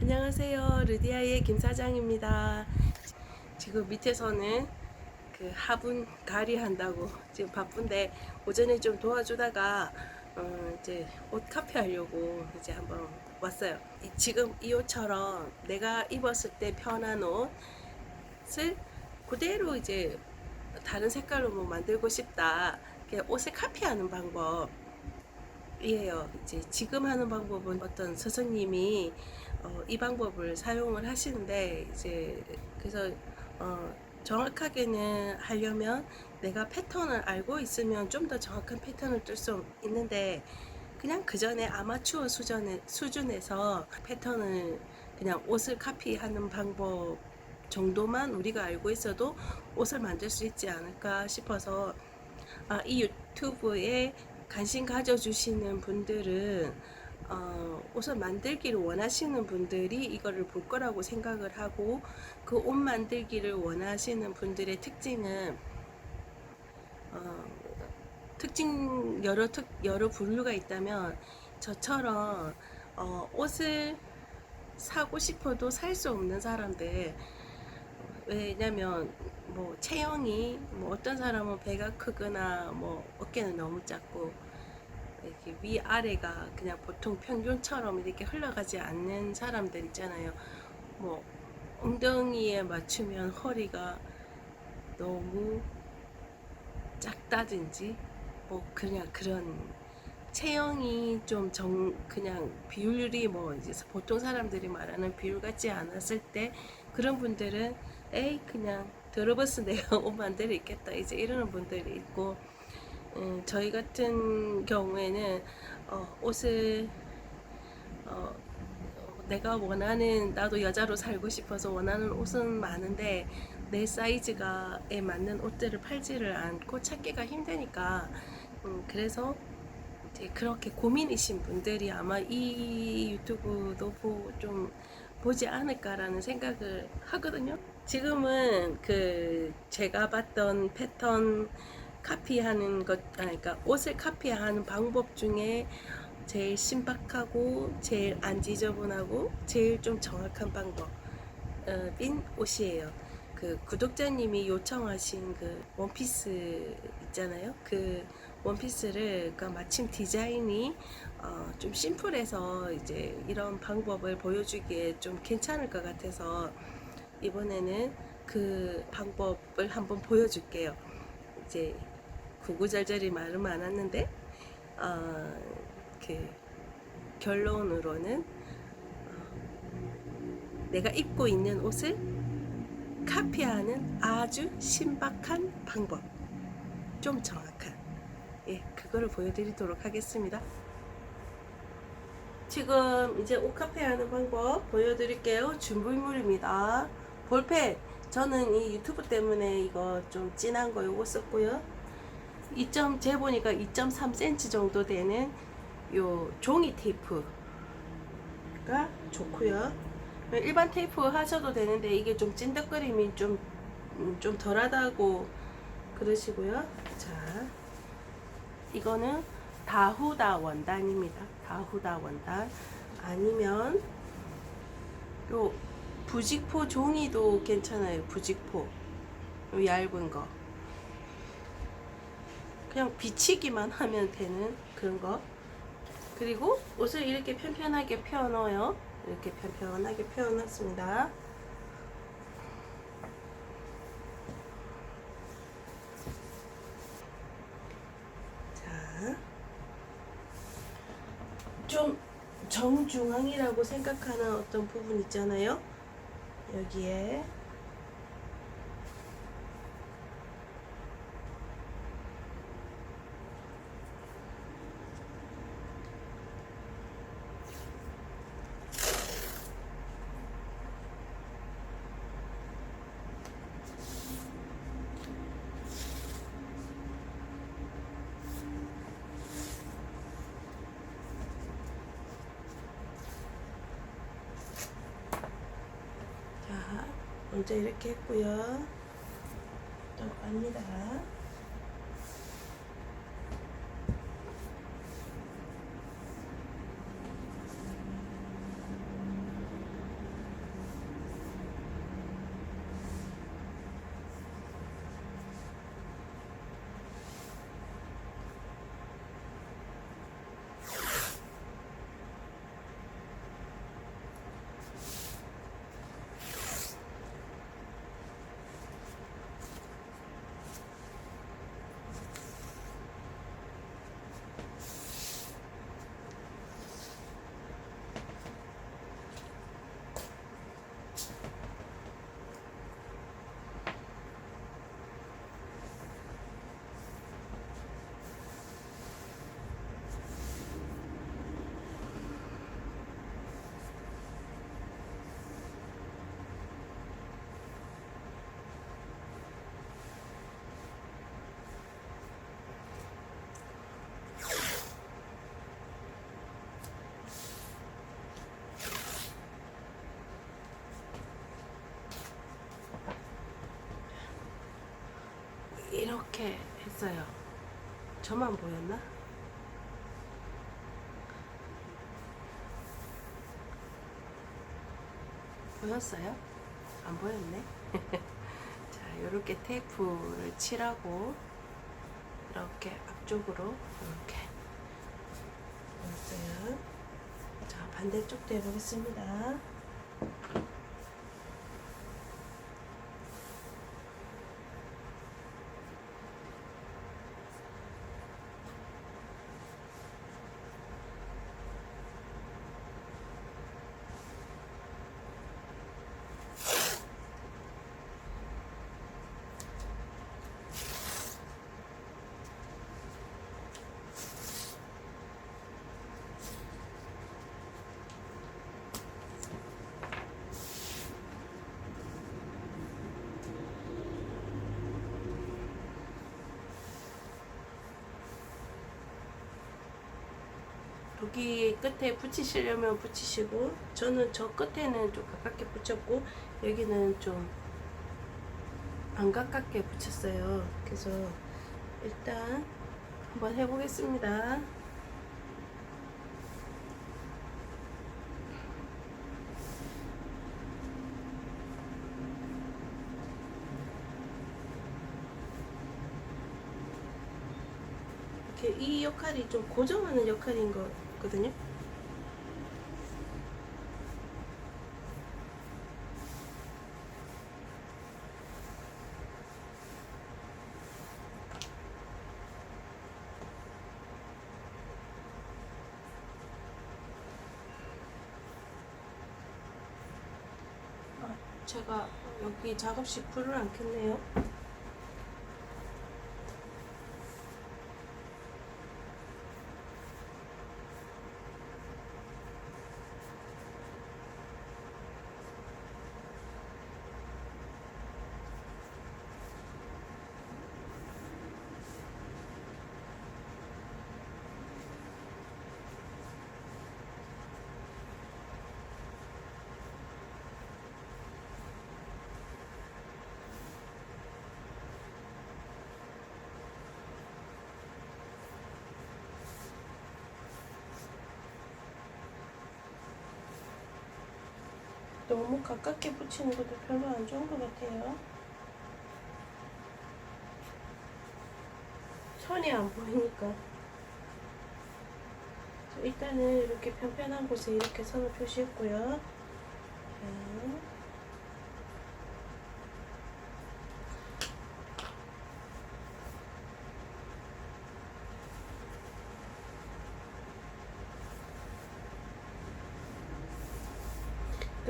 안녕하세요. 르디아의 김 사장입니다. 지금 밑에서는 그 화분 가리 한다고 지금 바쁜데 오전에 좀 도와주다가 어 이제 옷 카페 하려고 이제 한번 왔어요. 이- 지금 이 옷처럼 내가 입었을 때 편한 옷을 그대로 이제 다른 색깔로 뭐 만들고 싶다. 옷을 카피하는 방법. 이에요. 이제 지금 하는 방법은 어떤 스승님이 어, 이 방법을 사용을 하시는데 이제 그래서 어, 정확하게는 하려면 내가 패턴을 알고 있으면 좀 더 정확한 패턴을 뜰 수 있는데 그냥 그 전에 아마추어 수준에, 수준에서 패턴을 그냥 옷을 카피하는 방법 정도만 우리가 알고 있어도 옷을 만들 수 있지 않을까 싶어서 아, 이 유튜브에 관심 가져주시는 분들은 어, 옷을 만들기를 원하시는 분들이 이거를 볼 거라고 생각을 하고 그 옷 만들기를 원하시는 분들의 특징은 어, 특징 여러 특 여러 분류가 있다면 저처럼 어, 옷을 사고 싶어도 살 수 없는 사람들 왜냐면 뭐 체형이 뭐 어떤 사람은 배가 크거나 뭐 어깨는 너무 작고 이렇게 위 아래가 그냥 보통 평균처럼 이렇게 흘러가지 않는 사람들 있잖아요. 뭐 엉덩이에 맞추면 허리가 너무 작다든지 뭐 그냥 그런 체형이 좀 정 그냥 비율이 뭐 이제 보통 사람들이 말하는 비율 같지 않았을 때 그런 분들은 에이 그냥 더러버스 내가 옷 만들어 있겠다 이제 이러는 분들이 있고 음, 저희 같은 경우에는 어, 옷을 어, 내가 원하는 나도 여자로 살고 싶어서 원하는 옷은 많은데 내 사이즈가에 맞는 옷들을 팔지를 않고 찾기가 힘드니까 음, 그래서 이제 그렇게 고민이신 분들이 아마 이 유튜브도 보, 좀 보지 않을까라는 생각을 하거든요. 지금은 그 제가 봤던 패턴 카피하는 것, 아, 그러니까 옷을 카피하는 방법 중에 제일 신박하고 제일 안 지저분하고 제일 좀 정확한 방법인 옷이에요. 그 구독자님이 요청하신 그 원피스 있잖아요. 그 원피스를 그러니까 마침 디자인이 어, 좀 심플해서 이제 이런 방법을 보여주기에 좀 괜찮을 것 같아서 이번에는 그 방법을 한번 보여줄게요. 이제 구구절절히 말은 많았는데 어, 그 결론으로는 어, 내가 입고 있는 옷을 카피하는 아주 신박한 방법. 좀 정확한. 예 그거를 보여드리도록 하겠습니다. 지금 이제 옷 카피하는 방법 보여드릴게요. 준비물입니다. 볼펜. 저는 이 유튜브 때문에 이거 좀 진한 거 요거 썼고요 2점 재보니까 2.3cm 정도 되는 요 종이 테이프가 좋고요. 일반 테이프 하셔도 되는데 이게 좀 찐득거림이 좀, 음, 좀 덜하다고 그러시고요. 자, 이거는 다후다 원단입니다. 다후다 원단. 아니면 요 부직포 종이도 괜찮아요. 부직포. 요 얇은 거. 그냥 비치기만 하면 되는 그런 거. 그리고 옷을 이렇게 편편하게 펴 넣어요. 이렇게 편편하게 펴 놨습니다. 자. 좀 정중앙이라고 생각하는 어떤 부분 있잖아요. 여기에 자, 먼저 이렇게 했고요. 또 갑니다. 이렇게 했어요. 저만 보였나? 보였어요? 안 보였네. 자, 이렇게 테이프를 칠하고 이렇게 앞쪽으로 이렇게 넣었어요. 자, 반대쪽도 해보겠습니다. 여기 끝에 붙이시려면 붙이시고 저는 저 끝에는 좀 가깝게 붙였고 여기는 좀 안 가깝게 붙였어요. 그래서 일단 한번 해보겠습니다. 이 역할이 좀 고정하는 역할인 거거든요 아, 제가 여기 작업실 불을 안 켰네요. 너무 가깝게 붙이는 것도 별로 안 좋은 것 같아요. 선이 안 보이니까. 자, 일단은 이렇게 편편한 곳에 이렇게 선을 표시했고요. 자.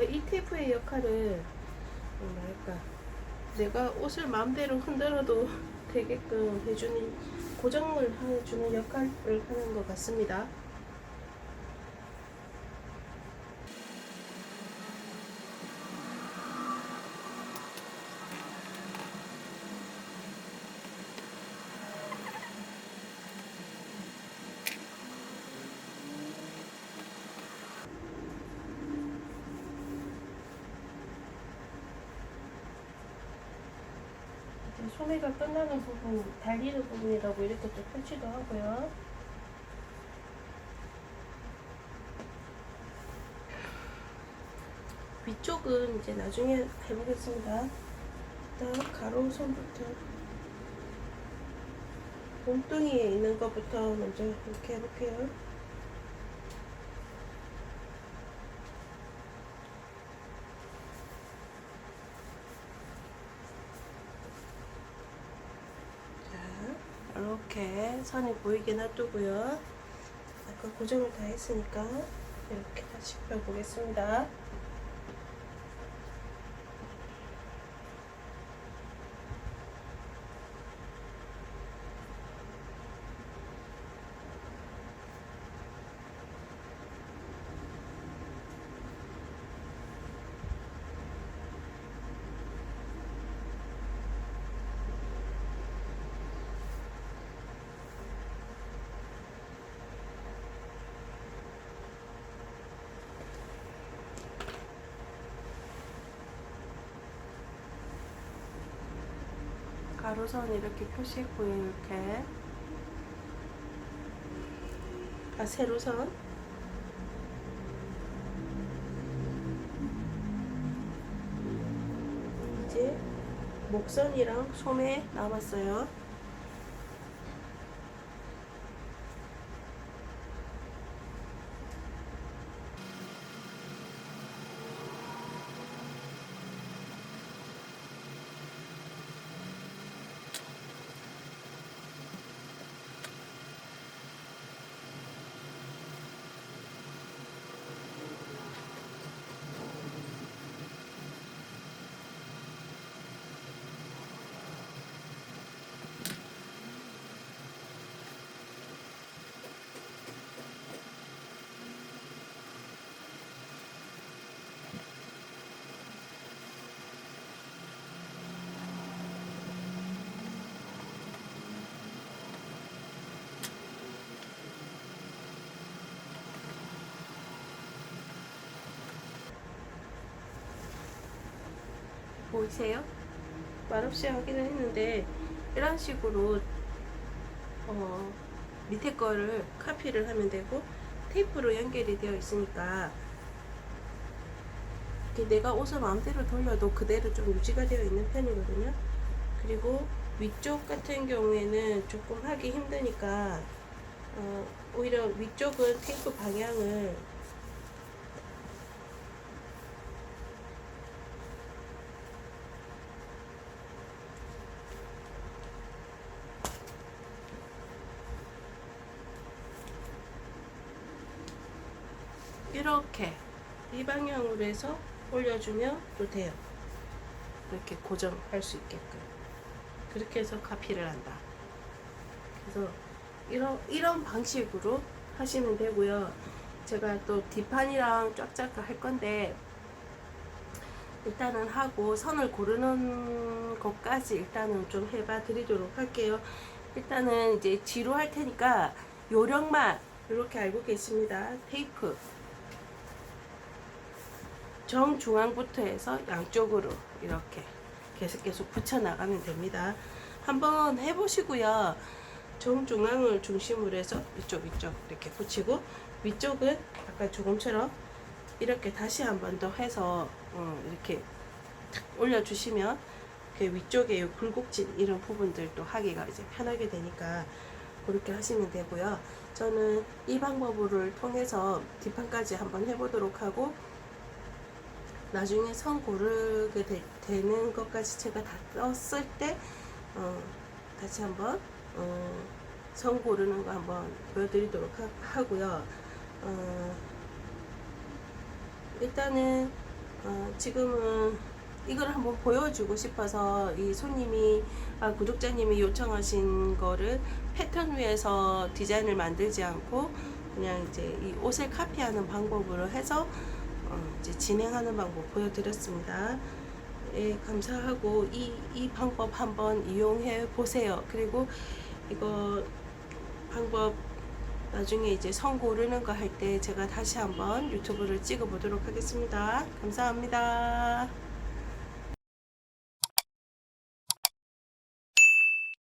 그 이 테이프의 역할을 어, 뭐랄까 내가 옷을 마음대로 흔들어도 되게끔 해주는 고정을 해주는 역할을 하는 것 같습니다. 소매가 끝나는 부분, 달리는 부분이라고 이렇게 또 표시도 하고요. 위쪽은 이제 나중에 해보겠습니다. 일단 가로선부터 몸뚱이에 있는 것부터 먼저 이렇게 해볼게요. 자, 이렇게 선이 보이게 놔두고요. 아까 고정을 다 했으니까 이렇게 다시 펴보겠습니다. 가로선 이렇게 표시했고요. 이렇게 아 세로선 이제 목선이랑 소매 남았어요. 보이세요? 말없이 하기는 했는데 이런 식으로 어, 밑에 거를 카피를 하면 되고 테이프로 연결이 되어 있으니까 내가 옷을 마음대로 돌려도 그대로 좀 유지가 되어 있는 편이거든요. 그리고 위쪽 같은 경우에는 조금 하기 힘드니까 어, 오히려 위쪽은 테이프 방향을 이렇게 이 방향으로 해서 올려주면 또 돼요. 이렇게 고정할 수 있게끔. 그렇게 해서 카피를 한다. 그래서 이런, 이런 방식으로 하시면 되고요. 제가 또 뒷판이랑 쫙쫙 할 건데 일단은 하고 선을 고르는 것까지 일단은 좀 해봐 드리도록 할게요. 일단은 이제 뒤로 할 테니까 요령만 이렇게 알고 계십니다. 테이프 정중앙부터 해서 양쪽으로 이렇게 계속 계속 붙여 나가면 됩니다. 한번 해보시고요. 정중앙을 중심으로 해서 이쪽 이쪽 이렇게 붙이고 위쪽은 아까 조금처럼 이렇게 다시 한 번 더 해서 어, 이렇게 탁 올려주시면 그 위쪽에 이 굴곡진 이런 부분들도 하기가 이제 편하게 되니까 그렇게 하시면 되고요. 저는 이 방법을 통해서 뒷판까지 한번 해보도록 하고 나중에 선 고르게 되, 는 것까지 제가 다 떴을 때 어, 다시 한번 어, 선 고르는 거 한번 보여드리도록 하, 고요. 어, 일단은 어, 지금은 이걸 한번 보여주고 싶어서 이 손님이 아, 구독자님이 요청하신 거를 패턴 위에서 디자인을 만들지 않고 그냥 이제 이 옷을 카피하는 방법으로 해서 어, 이제 진행하는 방법 보여드렸습니다. 예, 감사하고 이, 이 방법 한번 이용해 보세요. 그리고 이거 방법 나중에 이제 선 고르는 거 할 때 제가 다시 한번 유튜브를 찍어 보도록 하겠습니다. 감사합니다.